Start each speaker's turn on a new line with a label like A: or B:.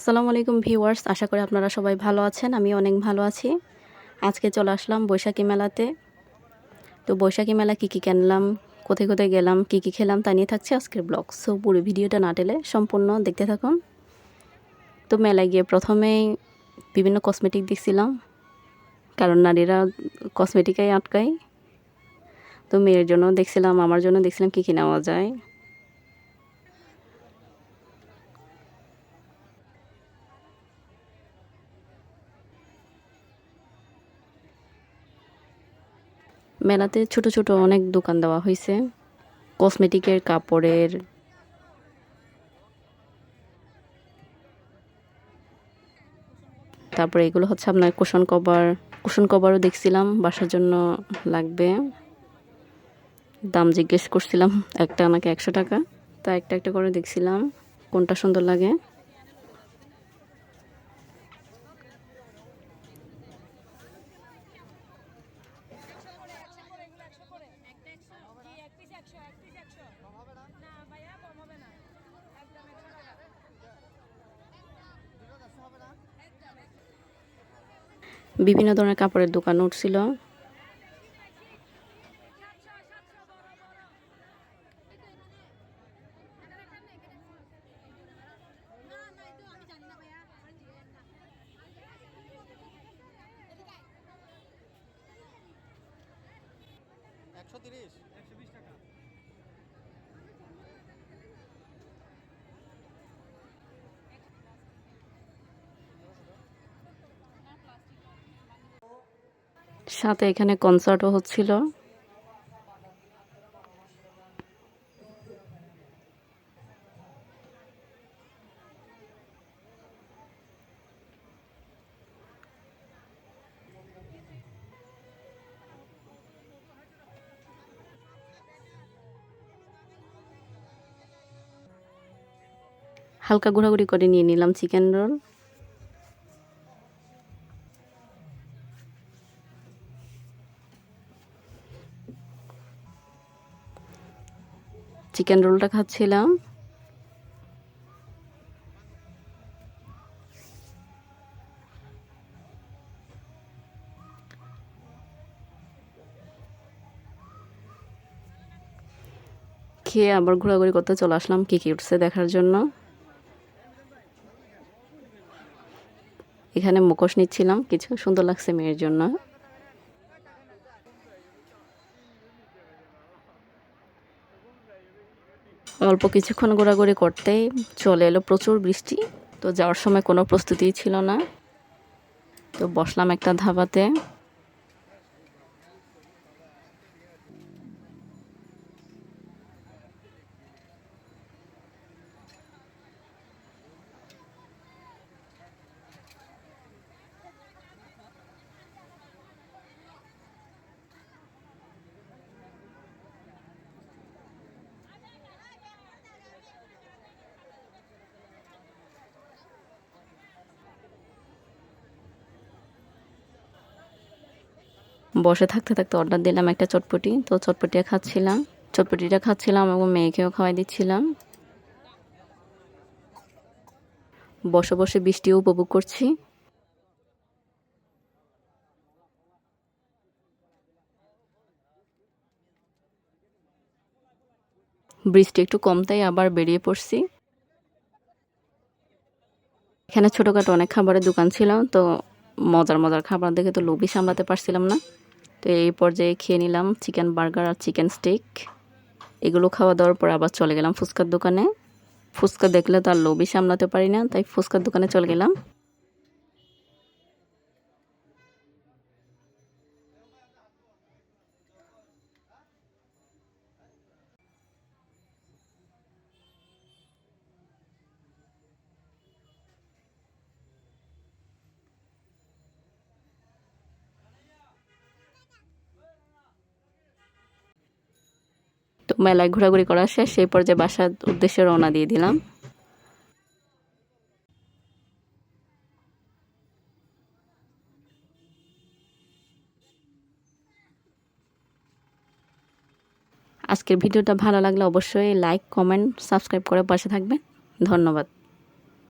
A: আসসালামু আলাইকুম ভিউয়ার্স, আশা করি আপনারা সবাই ভালো আছেন আমি অনেক ভালো আছি। আজকে চলে আসলাম বৈশাখী মেলাতে। তো বৈশাখী মেলা কী কী কিনলাম, কোথায় কোথায় গেলাম, কী কী খেলাম তা নিয়ে থাকছে আজকের ব্লগ। সো পুরো ভিডিওটা না টেলে সম্পূর্ণ দেখতে থাকুন। তো মেলায় গিয়ে প্রথমেই বিভিন্ন কসমেটিক দেখছিলাম, কারণ নারীরা কসমেটিকাই আটকায়। তো মেয়ের জন্য দেখছিলাম, আমার জন্য দেখছিলাম কী কী নেওয়া যায়। মেলাতে ছোট ছোট অনেক দোকান দেওয়া হয়েছে কসমেটিকের, কাপড়ের। তারপরে এগুলো হচ্ছে আপনার কুশন কভার। কুশন কভারও দেখছিলাম, বাসার জন্য লাগবে। দাম জিজ্ঞেস করছিলাম, একটা আমাকে একশো টাকা। তা একটা একটা করে দেখছিলাম, কোনটা সুন্দর লাগে। বিভিন্ন ধরনের কাপড়ের দোকান উঠছিল।
B: একশো তিরিশ।
A: সাথে এখানে কনসার্টও হচ্ছিল। হালকা ঘোরাঘুরি করে নিয়ে নিলাম চিকেন রোল। চিকেন রোলটা খাচ্ছিলাম। খেয়ে আবার ঘোরাঘুরি করতে চলে আসলাম কী কী উঠছে দেখার জন্য। এখানে মুখোশ নিচ্ছিলাম, কিছু সুন্দর লাগছে মেয়ের জন্য। অল্প কিছুক্ষণ ঘোরাঘুরি করতে চলে এলো প্রচুর বৃষ্টি, তো যাওয়ার সময় কোনো প্রস্তুতিই ছিল না। তো বসলাম একটা ধাবাতে। বসে থাকতে থাকতে অর্ডার দিলাম একটা চটপটি। তো চটপটিটা খাচ্ছিলাম। চটপটিটা খাচ্ছিলাম এবং মেয়েকেও খাওয়াই দিচ্ছিলাম। বসে বসে বৃষ্টিও উপভোগ করছি। বৃষ্টি একটু কমতেই আবার বেরিয়ে পড়ছি। এখানে ছোটোখাটো অনেক খাবারের দোকান ছিল, তো মজার মজার খাবার দেখে তো লোভই সামলাতে পারছিলাম না। তো এই পর্যায়ে খেয়ে নিলাম চিকেন বার্গার আর চিকেন স্টিক। এগুলো খাওয়া দাওয়ার পর আবার চলে গেলাম ফুচকার দোকানে। ফুচকা দেখলে তো আর লোভই সামলাতে পারি না, তাই ফুচকার দোকানে চলে গেলাম। তো মেলায় ঘোরাঘুরি করা শেষ, সেই পর্যায়ে বাসার উদ্দেশ্যে রওনা দিয়ে দিলাম। আজকের ভিডিওটা ভালো লাগলে অবশ্যই লাইক কমেন্ট সাবস্ক্রাইব করে পাশে থাকবেন। ধন্যবাদ।